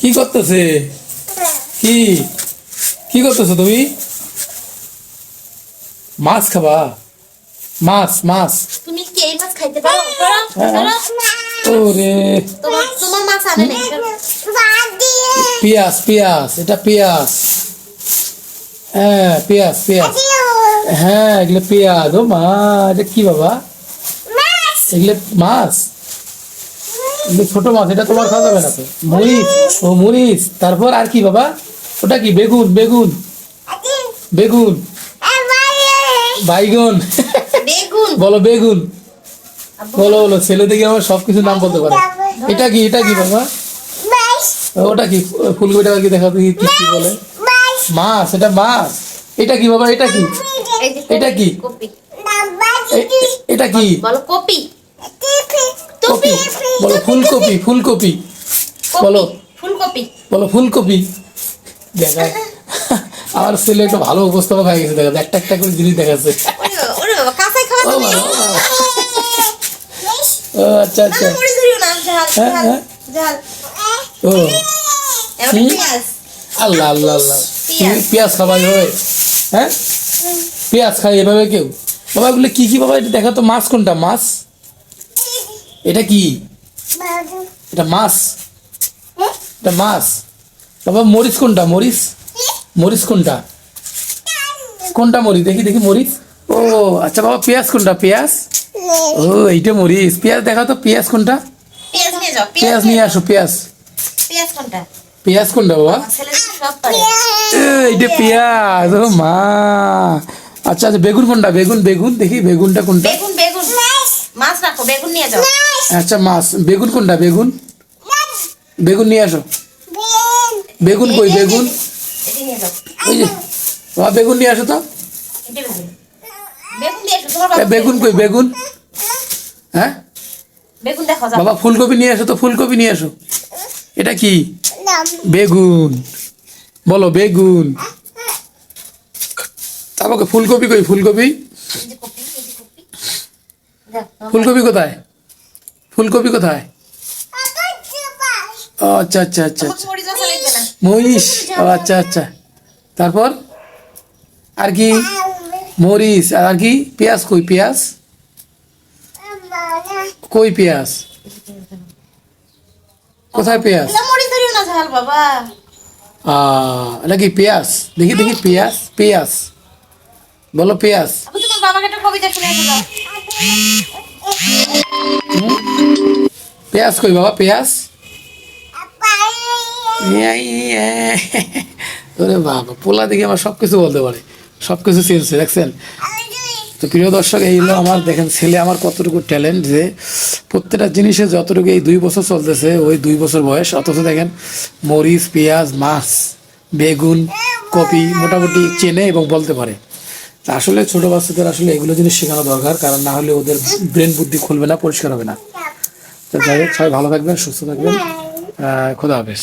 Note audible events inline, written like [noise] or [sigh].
কি করতেছে? কি? কি করতেছো তুমি? মাছ খাবা? মাছ মাছ। তুমি কি এই মাছ খাইতে পারো? হ্যাঁ। ওরে। তোমার মাছ আনে নাই পেঁয়াজ পেঁয়াজ। এটা পেঁয়াজ। হ্যাঁ পেঁয়াজ পেঁয়াজ। হ্যাঁ এগুলো পেঁয়াজ। ও মা এটা কি বাবা? এগুলো মাছ। ছোট মাছ এটা তোমার খাওয়া যাবে না তো। মরিচ ও মরিচ। তারপর আর কি বাবা? ওটা কি? বেগুন বেগুন। বেগুন। বাইগুন। বেগুন। বলো বেগুন। বলো বলো ছেলে দেখে আমার সব কিছু নাম বলতে পারে। এটা কি? এটা কি বাবা? ওটা কি? ফুলকপিটা কি দেখা দেখি কি কি বলে? মাছ। এটা মাছ। এটা কি বাবা? এটা কি? এটা কি? এটা কি? বলো কপি। কপি বলো ফুলকপি ফুলকপি। বলো। ফুলকপি। বলো ফুলকপি। দেখা [laughs] আমার ছেলে একটু ভালো উপস্থাপক হয়ে গেছে দেখা একটা একটা করে জিনিস দেখাচ্ছে। ও আচ্ছা আচ্ছা। হ্যাঁ, হ্যাঁ। ও আল্লাহ আল্লাহ আল্লাহ। তুমি পেঁয়াজ। পেঁয়াজ খাবা এভাবে? হ্যাঁ? পেঁয়াজ খাই এভাবে কেউ? বাবা এগুলো কি কি বাবা এটা দেখা তো মাছ কোনটা? মাছ? এটা কি? এটা মাছ। এটা মাছ। বাবা মরিচ কোনটা? মরিচ? মরিচ কোনটা? কোনটা মরিচ? দেখি দেখি মরিচ। ও আচ্ছা বাবা পেঁয়াজ কোনটা? পেঁয়াজ? ও এইটা মরিচ। পেঁয়াজ দেখা তো পেঁয়াজ কোনটা? পেঁয়াজ নিয়ে যাও পেঁয়াজ নিয়ে আসো পেঁয়াজ। পেঁয়াজ কোনটা? বাবা? এইটা পেঁয়াজ ও মা। আচ্ছা আচ্ছা বেগুন কোনটা? বেগুন বেগুন দেখি বেগুনটা কোনটা? বেগুন বেগুন। মাছ রাখো বেগুন নিয়ে যাও। আচ্ছা মাছ। বেগুন কোনটা? বেগুন? বেগুন নিয়ে আসো। বেগুন। কই? বেগুন? ওই যে বাবা বেগুন নিয়ে আসো তো। বেগুন কই? বেগুন? হ্যাঁ? বাবা ফুলকপি নিয়ে আসো তো ফুলকপি নিয়ে আসো। এটা কি? বেগুন। বলো বেগুন। তারপর ফুলকপি কই? ফুলকপি? ফুলকপি কোথায়? ফুলকপি কোথায়? আচ্ছা আচ্ছা আচ্ছা আচ্ছা। মহিষ। আচ্ছা আচ্ছা। তারপর? আর কি? মরিচ। আর আর কি? পেঁয়াজ কই? পেঁয়াজ? কই পেঁয়াজ? কোথায় পেঁয়াজ? এটা কি পেঁয়াজ? দেখি দেখি, পেঁয়াজ পেঁয়াজ। বলো, পেঁয়াজ। বাবাকে একটা কবিতা শুনে পেঁয়াজ কই বাবা পেঁয়াজ? ওরে বাবা পোলা দেখে আমার সব কিছু বলতে পারে। সব কিছু দেখছেন? তো প্রিয় দর্শক এই হলো আমার দেখেন ছেলে আমার কতটুকু ট্যালেন্ট যে প্রত্যেকটা জিনিসে যতটুকু এই দুই বছর চলতেছে ওই দুই বছর বয়স অথচ দেখেন মরিচ পেঁয়াজ মাছ বেগুন কপি মোটামুটি চেনে এবং বলতে পারে। আসলে ছোট বাচ্চাদের আসলে এগুলো জিনিস শেখানো দরকার, কারণ না হলে ওদের ব্রেন বুদ্ধি খুলবে না, পরিষ্কার হবে না। তো যাই হোক, সবাই ভালো থাকবেন, সুস্থ থাকবেন। খোদা হাফেজ।